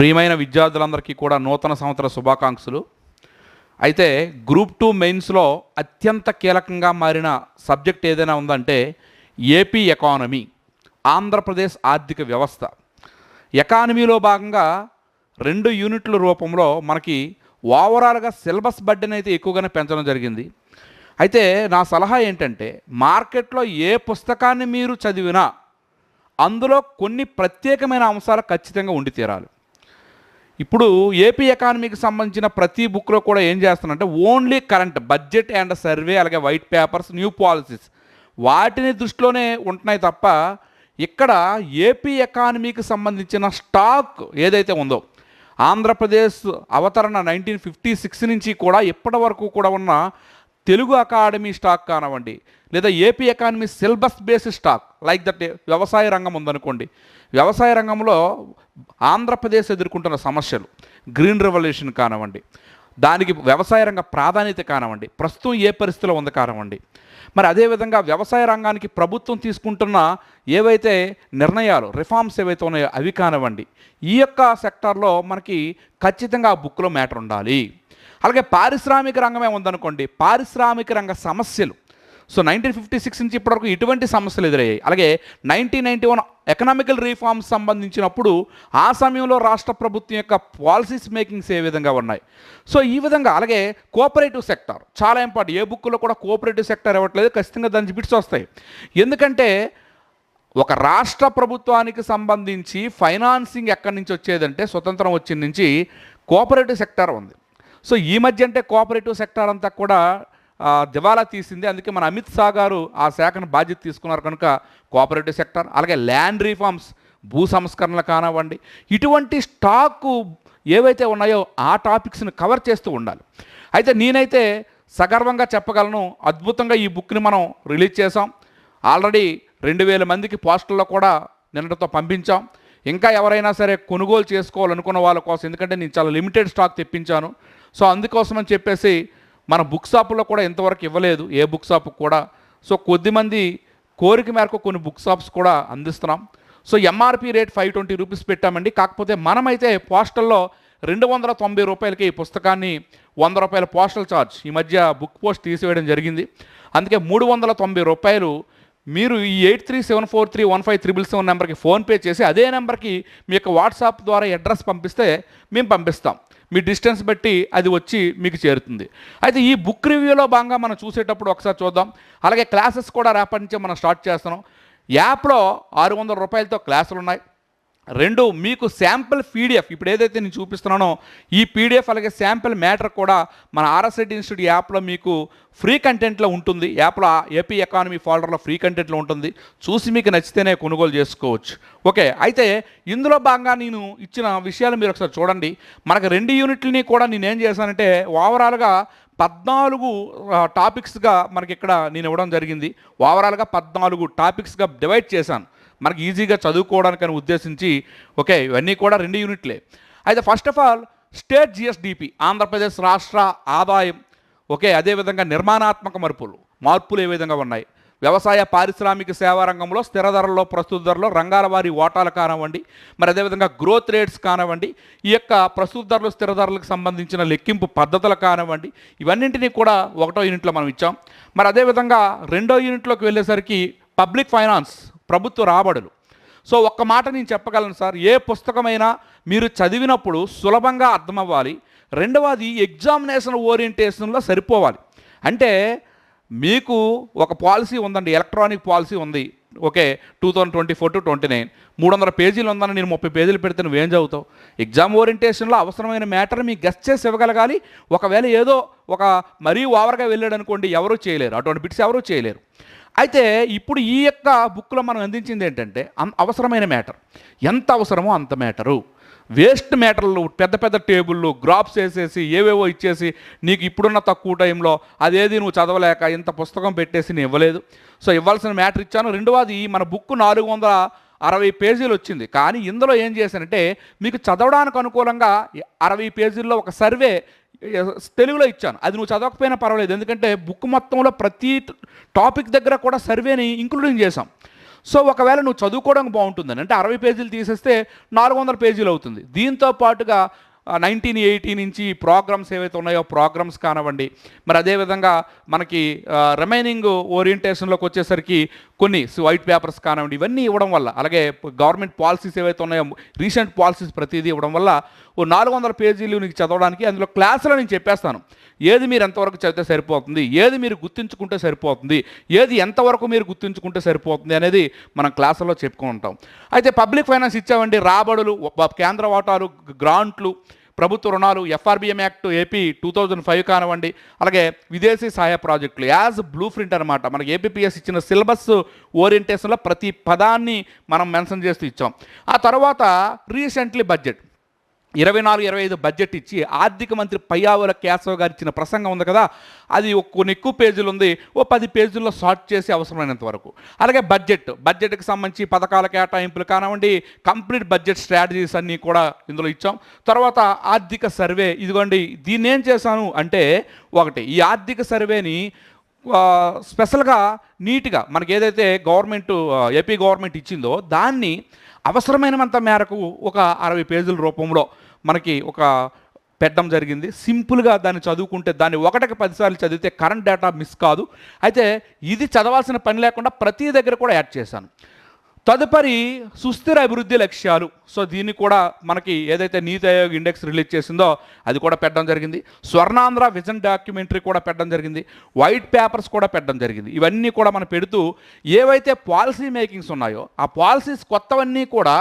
ప్రియమైన విద్యార్థులందరికీ కూడా నూతన సంవత్సర శుభాకాంక్షలు. అయితే గ్రూప్ టూ మెయిన్స్లో అత్యంత కీలకంగా మారిన సబ్జెక్ట్ ఏదైనా ఉందంటే ఏపీ ఎకానమీ ఆంధ్రప్రదేశ్ ఆర్థిక వ్యవస్థ. ఎకానమీలో భాగంగా రెండు యూనిట్ల రూపంలో మనకి ఓవరాల్గా సిలబస్ బడ్డెన్ అయితే ఎక్కువగానే పెంచడం జరిగింది. అయితే నా సలహా ఏంటంటే మార్కెట్లో ఏ పుస్తకాన్ని మీరు చదివినా అందులో కొన్ని ప్రత్యేకమైన అంశాలు ఖచ్చితంగా ఉండి తీరాలి. ఇప్పుడు ఏపీ ఎకానమీకి సంబంధించిన ప్రతి బుక్లో కూడా ఏం చేస్తానంటే only current budget and survey అలాగే వైట్ పేపర్స్ న్యూ పాలసీస్. వాటిని దృష్టిలోనే ఉంటున్నాయి తప్ప ఇక్కడ ఏపీ ఎకానమీకి సంబంధించిన స్టాక్ ఏదైతే ఉందో ఆంధ్రప్రదేశ్ అవతరణ నైన్టీన్ ఫిఫ్టీ సిక్స్ నుంచి కూడా ఇప్పటి వరకు కూడా ఉన్న తెలుగు అకాడమీ స్టాక్ కానివ్వండి లేదా AP economy syllabus based stock like that వ్యవసాయ రంగం ఉందనుకోండి. వ్యవసాయ రంగంలో ఆంధ్రప్రదేశ్ ఎదుర్కొంటున్న సమస్యలు గ్రీన్ రెవల్యూషన్ కానివ్వండి దానికి వ్యవసాయ రంగ ప్రాధాన్యత కానివ్వండి ప్రస్తుతం ఏ పరిస్థితిలో ఉంది కానివ్వండి. మరి అదేవిధంగా వ్యవసాయ రంగానికి ప్రభుత్వం తీసుకుంటున్న ఏవైతే నిర్ణయాలు రిఫార్మ్స్ ఏవైతే ఉన్నాయో అవి కానివ్వండి ఈ యొక్క సెక్టార్లో మనకి ఖచ్చితంగా ఆ బుక్లో మ్యాటర్ ఉండాలి. అలాగే పారిశ్రామిక రంగమే ఉందనుకోండి పారిశ్రామిక రంగ సమస్యలు. సో నైన్టీన్ ఫిఫ్టీ సిక్స్ నుంచి ఇప్పటివరకు ఇటువంటి సమస్యలు ఎదురయ్యాయి. అలాగే nineteen ninety one economical reforms సంబంధించినప్పుడు ఆ సమయంలో రాష్ట్ర ప్రభుత్వం యొక్క పాలసీస్ మేకింగ్స్ ఏ విధంగా ఉన్నాయి? సో ఈ విధంగా అలాగే కోఆపరేటివ్ సెక్టార్ చాలా ఇంపార్టెంట్ ఏ బుక్లో కూడా కోఆపరేటివ్ సెక్టార్ ఇవ్వట్లేదు ఖచ్చితంగా దాని బిట్స్ వస్తాయి. ఎందుకంటే ఒక రాష్ట్ర ప్రభుత్వానికి సంబంధించి ఫైనాన్సింగ్ ఎక్కడి నుంచి వచ్చేదంటే స్వతంత్రం వచ్చిన నుంచి కోఆపరేటివ్ సెక్టార్ ఉంది. సో ఈ మధ్య అంటే కోఆపరేటివ్ సెక్టార్ అంతా కూడా దివాలా తీసింది. అందుకే మన అమిత్ షా గారు ఆ శాఖను బాధ్యత తీసుకున్నారు కనుక కోఆపరేటివ్ సెక్టార్ అలాగే ల్యాండ్ రీఫార్మ్స్ భూ సంస్కరణలు కానివ్వండి ఇటువంటి స్టాకు ఏవైతే ఉన్నాయో ఆ టాపిక్స్ని కవర్ చేస్తూ ఉండాలి. అయితే నేనైతే సగర్వంగా చెప్పగలను అద్భుతంగా ఈ బుక్ని మనం రిలీజ్ చేసాం ఆల్రెడీ రెండు వేల మందికి పోస్టల్లో కూడా నిన్నటితో పంపించాం. ఇంకా ఎవరైనా సరే కొనుగోలు చేసుకోవాలనుకున్న వాళ్ళ కోసం ఎందుకంటే నేను చాలా లిమిటెడ్ స్టాక్ తెప్పించాను. సో అందుకోసమని చెప్పేసి మన బుక్ షాపులో కూడా ఇంతవరకు ఇవ్వలేదు ఏ బుక్ షాప్ కూడా. సో కొద్దిమంది కోరిక మేరకు కొన్ని బుక్ షాప్స్ కూడా అందిస్తున్నాం. So MRP rate five twenty rupees పెట్టామండి. కాకపోతే మనమైతే పోస్టల్లో రెండు వందల తొంభై రూపాయలకి ఈ పుస్తకాన్ని వంద రూపాయల పోస్టల్ ఛార్జ్ ఈ మధ్య బుక్ పోస్ట్ తీసివేయడం జరిగింది. అందుకే మూడు వందల తొంభై రూపాయలు మీరు ఈ eight three seven four three one five triple seven నెంబర్కి ఫోన్పే చేసి అదే నెంబర్కి మీ యొక్క వాట్సాప్ ద్వారా అడ్రస్ పంపిస్తే మేము పంపిస్తాం. మీ డిస్టెన్స్ బట్టి అది వచ్చి మీకు చేరుతుంది. అయితే ఈ బుక్ రివ్యూలో భాగంగా మనం చూసేటప్పుడు ఒకసారి చూద్దాం. అలాగే క్లాసెస్ కూడా రేపటి నుంచే మనం స్టార్ట్ చేస్తున్నాం. యాప్లో ఆరు వందల రూపాయలతో క్లాసులు ఉన్నాయి రెండు మీకు శాంపిల్ పీడిఎఫ్ ఇప్పుడు ఏదైతే నేను చూపిస్తున్నానో ఈ పీడిఎఫ్ అలాగే శాంపిల్ మ్యాటర్ కూడా మన ఆర్ఎస్ఐటి ఇన్స్టిట్యూట్ యాప్లో మీకు ఫ్రీ కంటెంట్లో ఉంటుంది. యాప్లో ఏపీ ఎకానమీ ఫోల్డర్లో ఫ్రీ కంటెంట్లో ఉంటుంది. చూసి మీకు నచ్చితేనే కొనుగోలు చేసుకోవచ్చు. ఓకే అయితే ఇందులో భాగంగా నేను ఇచ్చిన విషయాలు మీరు ఒకసారి చూడండి. మనకు రెండు యూనిట్లని కూడా నేను ఏం చేశానంటే ఓవరాల్గా పద్నాలుగు టాపిక్స్గా మనకి ఇక్కడ నేను ఇవ్వడం జరిగింది. ఓవరాల్గా పద్నాలుగు టాపిక్స్గా డివైడ్ చేశాను. మనకి ఈజీగా చదువుకోవడానికని ఉద్దేశించి ఓకే ఇవన్నీ కూడా రెండు యూనిట్లే. అయితే first of all state GSDP Andhra Pradesh రాష్ట్ర ఆదాయం ఓకే అదేవిధంగా నిర్మాణాత్మక మార్పులు మార్పులు ఏ విధంగా ఉన్నాయి? వ్యవసాయ పారిశ్రామిక సేవా రంగంలో స్థిర ధరల్లో ప్రస్తుత ధరలో రంగాల వారి ఓటాలు కానివ్వండి మరి అదేవిధంగా గ్రోత్ రేట్స్ కానివ్వండి ఈ యొక్క ప్రస్తుత ధరలు స్థిర ధరలకు సంబంధించిన లెక్కింపు పద్ధతులు కానివ్వండి ఇవన్నింటినీ కూడా ఒకటో యూనిట్లో మనం ఇచ్చాం. మరి అదేవిధంగా రెండో యూనిట్లోకి వెళ్ళేసరికి పబ్లిక్ ఫైనాన్స్ ప్రభుత్వ రాబడులు. సో ఒక్క మాట నేను చెప్పగలను సార్. ఏ పుస్తకమైనా మీరు చదివినప్పుడు సులభంగా అర్థమవ్వాలి. రెండవది ఎగ్జామినేషన్ ఓరియంటేషన్లో సరిపోవాలి. అంటే మీకు ఒక పాలసీ ఉందండి ఎలక్ట్రానిక్ పాలసీ ఉంది. Okay two thousand twenty four to twenty nine. మూడు వందల పేజీలు ఉందని నేను ముప్పై పేజీలు పెడితే నువ్వేం చదువుతావు? ఎగ్జామ్ ఓరియంటేషన్లో అవసరమైన మ్యాటర్ మీకు గెస్ట్ చేసి ఇవ్వగలగాలి. ఒకవేళ ఏదో ఒక మరీ ఓవర్గా వెళ్ళాడు అనుకోండి ఎవరూ చేయలేరు. అటువంటి బిట్స్ ఎవరూ చేయలేరు. అయితే ఇప్పుడు ఈ యొక్క బుక్లో మనం అందించింది ఏంటంటే అం- అవసరమైన మ్యాటర్. ఎంత అవసరమో అంత మ్యాటరు. వేస్ట్ మ్యాటర్లు పెద్ద పెద్ద టేబుళ్ళు గ్రాప్స్ వేసేసి ఏవేవో ఇచ్చేసి నీకు ఇప్పుడున్న తక్కువ టైంలో అదేది నువ్వు చదవలేక ఇంత పుస్తకం పెట్టేసి నేను ఇవ్వలేదు. సో ఇవ్వాల్సిన మ్యాటర్ ఇచ్చాను. రెండవది మన బుక్ నాలుగు వందల అరవై పేజీలు వచ్చింది. కానీ ఇందులో ఏం చేశానంటే మీకు చదవడానికి అనుకూలంగా అరవై పేజీల్లో ఒక సర్వే తెలుగులో ఇచ్చాను. అది నువ్వు చదవకపోయినా పర్వాలేదు. ఎందుకంటే బుక్ మొత్తంలో ప్రతి టాపిక్ దగ్గర కూడా సర్వేని ఇంక్లూడింగ్ చేసాం సో ఒకవేళ నువ్వు చదువుకోవడానికి బాగుంటుందని అంటే అరవై పేజీలు తీసేస్తే నాలుగు వందల పేజీలు అవుతుంది. దీంతో పాటుగా నైన్టీన్ ఎయిటీ నుంచి ప్రోగ్రామ్స్ ఏవైతే ఉన్నాయో ప్రోగ్రామ్స్ కానివ్వండి. మరి అదేవిధంగా మనకి రిమైనింగ్ ఓరియంటేషన్లోకి వచ్చేసరికి కొన్ని వైట్ పేపర్స్ కానివ్వండి ఇవన్నీ ఇవ్వడం వల్ల అలాగే గవర్నమెంట్ పాలసీస్ ఏవైతే ఉన్నాయో రీసెంట్ పాలసీస్ ప్రతిదీ ఇవ్వడం వల్ల ఓ నాలుగు వందల పేజీలు నీకు చదవడానికి అందులో క్లాసులో నేను చెప్పేస్తాను. ఏది మీరు ఎంతవరకు చదివితే సరిపోతుంది ఏది మీరు గుర్తుంచుకుంటే సరిపోతుంది ఏది ఎంతవరకు మీరు గుర్తుంచుకుంటే సరిపోతుంది అనేది మనం క్లాసుల్లో చెప్పుకుంటాం. అయితే పబ్లిక్ ఫైనాన్స్ ఇచ్చామండి రాబడులు కేంద్ర వాటాలు గ్రాంట్లు ప్రభుత్వ రుణాలు FRBM act AP two thousand five కానివ్వండి అలాగే విదేశీ సహాయ ప్రాజెక్టులు యాజ్ బ్లూ ప్రింట్ అనమాట మనకి ఏపీపీఎస్ ఇచ్చిన సిలబస్ ఓరియంటేషన్లో ప్రతి పదాన్ని మనం మెన్షన్ చేస్తూ ఇచ్చాం. ఆ తర్వాత రీసెంట్లీ బడ్జెట్. ఇరవై నాలుగు ఇరవై ఐదు బడ్జెట్ ఇచ్చి ఆర్థిక మంత్రి పయ్యావుల కేశవ్ గారు ఇచ్చిన ప్రసంగం ఉంది కదా అది ఒక కొన్ని ఎక్కువ పేజీలు ఉంది ఓ పది పేజీల్లో షార్ట్ చేసి అవసరమైనంత వరకు. అలాగే బడ్జెట్ బడ్జెట్కి సంబంధించి పథకాల కేటాయింపులు కానివ్వండి కంప్లీట్ బడ్జెట్ స్ట్రాటజీస్ అన్నీ కూడా ఇందులో ఇచ్చాం. తర్వాత ఆర్థిక సర్వే ఇదిగోండి దీన్ని ఏం చేశాను అంటే ఒకటి ఈ ఆర్థిక సర్వేని స్పెషల్గా నీట్గా మనకి ఏదైతే గవర్నమెంట్ ఏపీ గవర్నమెంట్ ఇచ్చిందో దాన్ని అవసరమైనంత మేరకు ఒక అరవై పేజీల రూపంలో మనకి ఒక పెట్టడం జరిగింది. సింపుల్గా దాన్ని చదువుకుంటే దాన్ని ఒకటికి పదిసార్లు చదివితే కరెంట్ డేటా మిస్ కాదు. అయితే ఇది చదవాల్సిన పని లేకుండా ప్రతి దగ్గర కూడా యాడ్ చేశాను. తదుపరి సుస్థిర అభివృద్ధి లక్ష్యాలు. సో దీన్ని కూడా మనకి ఏదైతే నీతి ఆయోగ్ ఇండెక్స్ రిలీజ్ చేసిందో అది కూడా పెట్టడం జరిగింది. స్వర్ణాంధ్ర విజన్ డాక్యుమెంటరీ కూడా పెట్టడం జరిగింది. వైట్ పేపర్స్ కూడా పెట్టడం జరిగింది. ఇవన్నీ కూడా మనం పెడుతూ ఏవైతే పాలసీ మేకింగ్స్ ఉన్నాయో ఆ పాలసీస్ కొత్తవన్నీ కూడా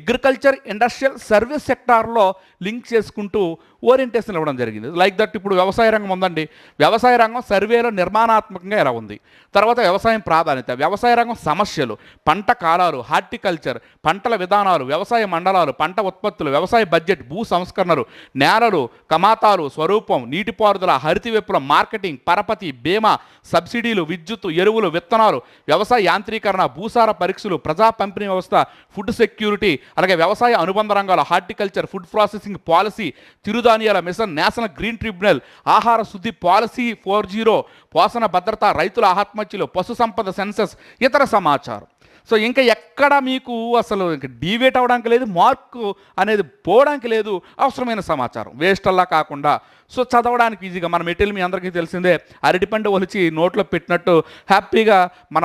అగ్రికల్చర్ ఇండస్ట్రియల్ సర్వీస్ సెక్టార్లో లింక్ చేసుకుంటూ ఓరియంటేషన్ ఇవ్వడం జరిగింది. లైక్ దట్ ఇప్పుడు వ్యవసాయ రంగం ఉందండి. వ్యవసాయ రంగం సర్వేలో నిర్మాణాత్మకంగా ఎలా ఉంది? తర్వాత వ్యవసాయం ప్రాధాన్యత వ్యవసాయ రంగం సమస్యలు పంట కాలాలు హార్టికల్చర్ పంటల విధానాలు వ్యవసాయ మండలాలు పంట ఉత్పత్తులు వ్యవసాయ బడ్జెట్ భూ సంస్కరణలు నేలలు కమాతాలు స్వరూపం నీటిపారుదల హరిత విప్లవం మార్కెటింగ్ పరపతి బీమా సబ్సిడీలు విద్యుత్ ఎరువులు విత్తనాలు వ్యవసాయ యాంత్రీకరణ భూసార పరీక్షలు ప్రజా పంపిణీ వ్యవస్థ ఫుడ్ సెక్యూరిటీ అలాగే వ్యవసాయ అనుబంధ రంగాల హార్టికల్చర్ ఫుడ్ ప్రాసెసింగ్ పాలసీ చిరుధాన్యాల మిషన్ నేషనల్ గ్రీన్ ట్రిబ్యునల్ ఆహార శుద్ధి పాలసీ ఫోర్ జీరో పోషణ భద్రత రైతుల ఆత్మహత్యలు పశు సంపద సెన్సెస్ ఇతర సమాచారం. సో ఇంకా ఎక్కడ మీకు అసలు ఇంకా డీవేట్ అవ్వడానికి లేదు మార్కు అనేది పోవడానికి లేదు అవసరమైన సమాచారం. వేస్ట్ అలా కాకుండా. సో చదవడానికి ఈజీగా మన మెటీరియల్ మీ అందరికీ తెలిసిందే అరటిపండు ఒలిచి నోట్లో పెట్టినట్టు హ్యాపీగా మన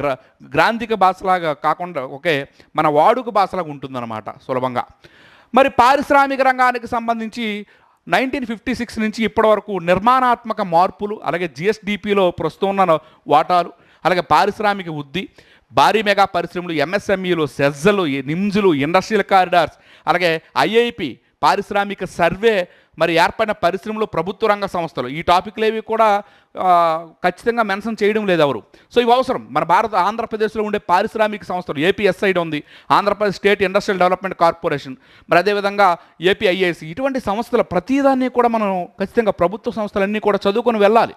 గ్ర గ్రాంధిక భాషలాగా కాకుండా ఓకే మన వాడుక భాషలాగా ఉంటుందన్నమాట సులభంగా. మరి పారిశ్రామిక రంగానికి సంబంధించి నైన్టీన్ ఫిఫ్టీ సిక్స్ నుంచి ఇప్పటి వరకు నిర్మాణాత్మక మార్పులు అలాగే జిఎస్డిపిలో ప్రస్తుతం ఉన్న వాటాలు అలాగే పారిశ్రామిక వృద్ధి భారీ మెగా పరిశ్రమలు ఎంఎస్ఎంఈలు సెజ్జలు నిమ్జులు ఇండస్ట్రియల్ కారిడార్స్ అలాగే ఐఐపి పారిశ్రామిక సర్వే మరి ఏర్పడిన పరిశ్రమలు ప్రభుత్వ రంగ సంస్థలు. ఈ టాపిక్లు ఏవి కూడా ఖచ్చితంగా మెన్షన్ చేయడం లేదు ఎవరు. సో ఇవి అవసరం. మన భారత ఆంధ్రప్రదేశ్లో ఉండే పారిశ్రామిక సంస్థలు ఏపీఎస్ఐడి ఉంది Andhra Pradesh state industrial development corporation మరి అదేవిధంగా ఏపీఐఏసి ఇటువంటి సంస్థల ప్రతిదాన్ని కూడా మనం ఖచ్చితంగా ప్రభుత్వ సంస్థలన్నీ కూడా చదువుకొని వెళ్ళాలి.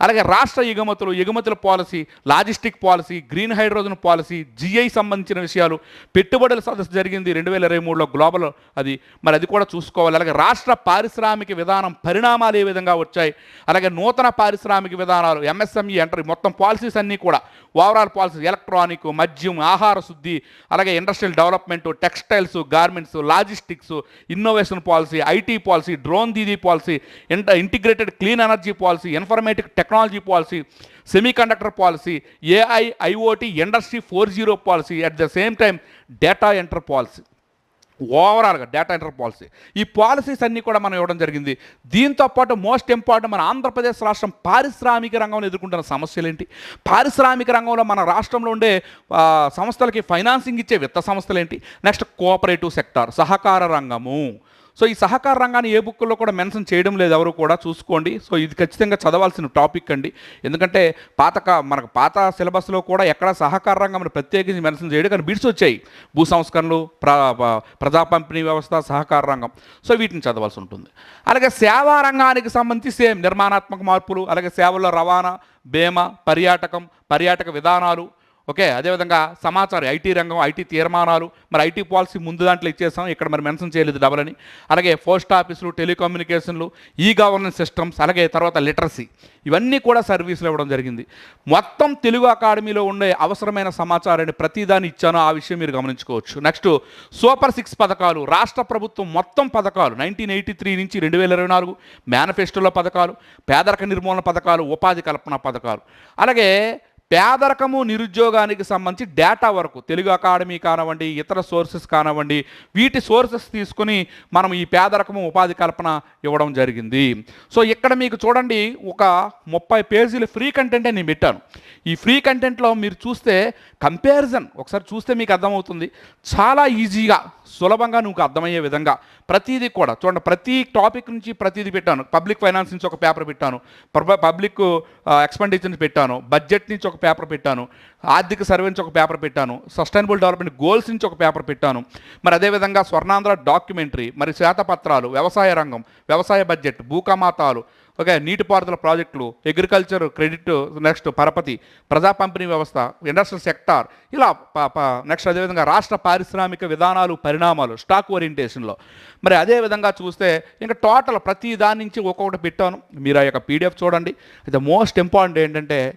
అలాగే రాష్ట్ర ఎగుమతులు ఎగుమతుల policy logistic policy green hydrogen policy GI సంబంధించిన విషయాలు. పెట్టుబడుల సదస్సు జరిగింది రెండు వేల ఇరవై మూడులో గ్లోబల్ అది. మరి అది కూడా చూసుకోవాలి. అలాగే రాష్ట్ర పారిశ్రామిక విధానం పరిణామాలు ఏ విధంగా వచ్చాయి? అలాగే నూతన పారిశ్రామిక విధానాలు ఎంఎస్ఎంఈ అంటారు మొత్తం పాలసీస్ అన్నీ కూడా. ఓవరాల్ పాలసీస్ ఎలక్ట్రానిక్ మద్యం ఆహార శుద్ధి అలాగే industrial development textiles garments logistics innovation policy IT policy drone Didi policy ఇంట integrated clean energy policy informatic technology policy semiconductor policy AI IoT industry four zero policy at the same time data centre policy ఓవరాల్గా data centre policy ఈ policies అన్నీ కూడా మనం ఇవ్వడం జరిగింది. దీంతో పాటు మోస్ట్ ఇంపార్టెంట్ మన ఆంధ్రప్రదేశ్ రాష్ట్రం పారిశ్రామిక రంగంలో ఎదుర్కొంటున్న సమస్యలు ఏంటి పారిశ్రామిక రంగంలో మన రాష్ట్రంలో ఉండే సంస్థలకి ఫైనాన్సింగ్ ఇచ్చే విత్త సంస్థలు ఏంటి నెక్స్ట్ కోఆపరేటివ్ సెక్టార్ సహకార రంగము. సో ఈ సహకార రంగాన్ని ఏ బుక్లో కూడా మెన్షన్ చేయడం లేదు ఎవరు కూడా చూసుకోండి. సో ఇది ఖచ్చితంగా చదవాల్సిన టాపిక్ అండి. ఎందుకంటే పాత మనకు పాత సిలబస్లో కూడా ఎక్కడ సహకార రంగం అని ప్రత్యేకించి మెన్షన్ చేయడం కానీ బిడ్స్ వచ్చాయి. భూ సంస్కరణలు ప్రజా పంపిణీ వ్యవస్థ సహకార రంగం. సో వీటిని చదవాల్సి ఉంటుంది. అలాగే సేవా రంగానికి సంబంధించి సేమ్ నిర్మాణాత్మక మార్పులు అలాగే సేవల్లో రవాణా బీమా పర్యాటకం పర్యాటక విధానాలు ఓకే అదేవిధంగా సమాచారం ఐటీ రంగం ఐటీ తీర్మానాలు మరి ఐటీ పాలసీ ముందు దాంట్లో ఇచ్చేసాం ఇక్కడ మరి మెన్షన్ చేయలేదు డబల్ అని. అలాగే పోస్ట్ ఆఫీసులు టెలికమ్యూనికేషన్లు ఈ గవర్నెన్స్ సిస్టమ్స్ అలాగే తర్వాత లిటరసీ ఇవన్నీ కూడా సర్వీసులు ఇవ్వడం జరిగింది. మొత్తం తెలుగు అకాడమీలో ఉండే అవసరమైన సమాచారాన్ని ప్రతిదాన్ని ఇచ్చాను ఆ విషయం మీరు గమనించుకోవచ్చు. నెక్స్ట్ సూపర్ సిక్స్ పథకాలు రాష్ట్ర ప్రభుత్వం మొత్తం పథకాలు నైన్టీన్ ఎయిటీ త్రీ నుంచి రెండు వేల ఇరవై నాలుగు మేనిఫెస్టోలో పథకాలు పేదరిక నిర్మూలన పథకాలు ఉపాధి కల్పన పథకాలు. అలాగే పేదరకము నిరుద్యోగానికి సంబంధించి డేటా వరకు తెలుగు అకాడమీ కానివ్వండి ఇతర సోర్సెస్ కానివ్వండి వీటి సోర్సెస్ తీసుకుని మనం ఈ పేదరకము ఉపాధి కల్పన ఇవ్వడం జరిగింది. సో ఇక్కడ మీకు చూడండి ఒక ముప్పై పేజీలు ఫ్రీ కంటెంటే నేను పెట్టాను. ఈ ఫ్రీ కంటెంట్లో మీరు చూస్తే కంపారిజన్ ఒకసారి చూస్తే మీకు అర్థమవుతుంది. చాలా ఈజీగా సులభంగా నువ్వు అర్థమయ్యే విధంగా ప్రతిదీ కూడా చూడండి ప్రతి టాపిక్ నుంచి ప్రతిదీ పెట్టాను. పబ్లిక్ ఫైనాన్స్ నుంచి ఒక పేపర్ పెట్టాను. పబ్లిక్ ఎక్స్పెండిచర్ నుంచి పెట్టాను. బడ్జెట్ నుంచి ఒక పేపర్ పెట్టాను. ఆర్థిక సర్వే నుంచి ఒక పేపర్ పెట్టాను. సస్టైనబుల్ డెవలప్మెంట్ గోల్స్ నుంచి ఒక పేపర్ పెట్టాను. మరి అదేవిధంగా స్వర్ణాంధ్ర డాక్యుమెంటరీ మరి శ్వేతపత్రాలు వ్యవసాయ రంగం వ్యవసాయ బడ్జెట్ భూకమాతాలు ఓకే నీటిపారుదల ప్రాజెక్టులు అగ్రికల్చర్ క్రెడిట్ నెక్స్ట్ పరపతి ప్రజా పంపిణీ వ్యవస్థ ఇండస్ట్రియల్ సెక్టార్ ఇలా ప- నెక్స్ట్ అదేవిధంగా రాష్ట్ర పారిశ్రామిక విధానాలు పరిణామాలు స్టాక్ ఓరియంటేషన్లో. మరి అదే విధంగా చూస్తే ఇంకా టోటల్ ప్రతి దాని నుంచి ఒక్కొక్కటి పెట్టాను. మీరు ఆ యొక్క పీడిఎఫ్ చూడండి. అయితే మోస్ట్ ఇంపార్టెంట్ ఏంటంటే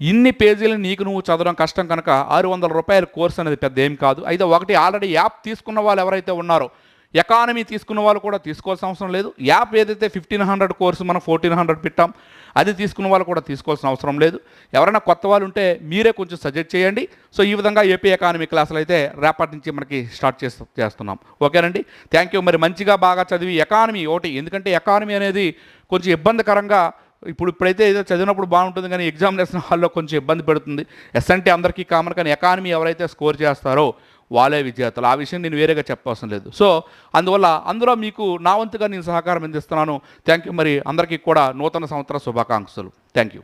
ఇన్ని పేజీలు నీకు నువ్వు చదవడం కష్టం కనుక ఆరు వందల రూపాయల కోర్స్ అనేది పెద్ద ఏం కాదు. అయితే ఒకటి ఆల్రెడీ యాప్ తీసుకున్న వాళ్ళు ఎవరైతే ఉన్నారో ఎకానమీ తీసుకున్న వాళ్ళు కూడా తీసుకోవాల్సిన అవసరం లేదు. యాప్ ఏదైతే ఫిఫ్టీన్ హండ్రెడ్ కోర్సు మనం ఫోర్టీన్ హండ్రెడ్ పెట్టాం అది తీసుకున్న వాళ్ళు కూడా తీసుకోవాల్సిన అవసరం లేదు. ఎవరైనా కొత్త వాళ్ళు ఉంటే మీరే కొంచెం సజెస్ట్ చేయండి. సో ఈ విధంగా ఏపీ ఎకానమీ క్లాసులు అయితే రేపటి నుంచి మనకి స్టార్ట్ చేస్తూ చేస్తున్నాం. ఓకేనండి? థ్యాంక్ యూ మరి మంచిగా బాగా చదివి ఎకానమీ ఒకటి ఎందుకంటే ఎకానమీ అనేది కొంచెం ఇబ్బందికరంగా ఇప్పుడు ఇప్పుడైతే ఏదో చదివినప్పుడు బాగుంటుంది కానీ ఎగ్జామినేషన్ హాల్లో కొంచెం ఇబ్బంది పెడుతుంది. ఎస్ఎన్టీ అందరికీ కామన్ కానీ ఎకానమీ ఎవరైతే స్కోర్ చేస్తారో వాళ్ళే విజేతలు ఆ విషయం నేను వేరేగా చెప్పవలసిన లేదు. సో అందువల్ల అందులో మీకు నా వంతుగా నేను సహకారం అందిస్తున్నాను. థ్యాంక్ యూ మరి అందరికీ కూడా నూతన సంవత్సర శుభాకాంక్షలు. Thank you.